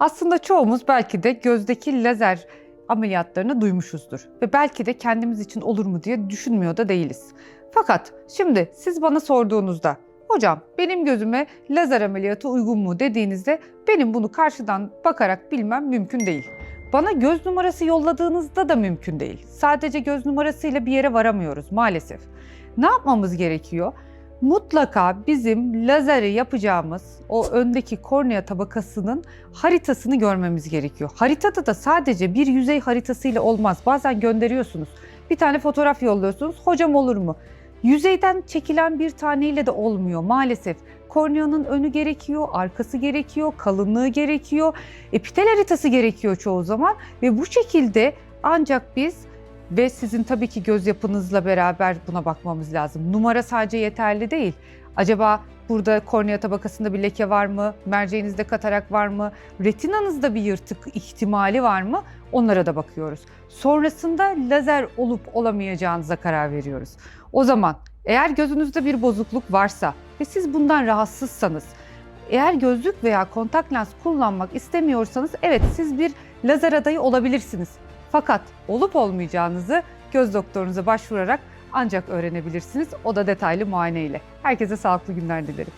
Aslında çoğumuz belki de gözdeki lazer ameliyatlarını duymuşuzdur ve belki de kendimiz için olur mu diye düşünmüyor da değiliz. Fakat şimdi siz bana sorduğunuzda hocam benim gözüme lazer ameliyatı uygun mu dediğinizde benim bunu karşıdan bakarak bilmem mümkün değil. Bana göz numarası yolladığınızda da mümkün değil. Sadece göz numarasıyla bir yere varamıyoruz maalesef. Ne yapmamız gerekiyor? Mutlaka bizim lazeri yapacağımız o öndeki kornea tabakasının haritasını görmemiz gerekiyor. Haritada da sadece bir yüzey haritasıyla olmaz. Bazen gönderiyorsunuz. Bir tane fotoğraf yolluyorsunuz. Hocam olur mu? Yüzeyden çekilen bir taneyle de olmuyor maalesef. Korneanın önü gerekiyor, arkası gerekiyor, kalınlığı gerekiyor, epitel haritası gerekiyor çoğu zaman ve bu şekilde ancak biz ve sizin tabii ki göz yapınızla beraber buna bakmamız lazım. Numara sadece yeterli değil. Acaba burada kornea tabakasında bir leke var mı? Merceğinizde katarak var mı? Retinanızda bir yırtık ihtimali var mı? Onlara da bakıyoruz. Sonrasında lazer olup olamayacağınıza karar veriyoruz. O zaman eğer gözünüzde bir bozukluk varsa ve siz bundan rahatsızsanız, eğer gözlük veya kontak lens kullanmak istemiyorsanız evet siz bir lazer adayı olabilirsiniz. Fakat olup olmayacağınızı göz doktorunuza başvurarak ancak öğrenebilirsiniz. O da detaylı muayene ile. Herkese sağlıklı günler dilerim.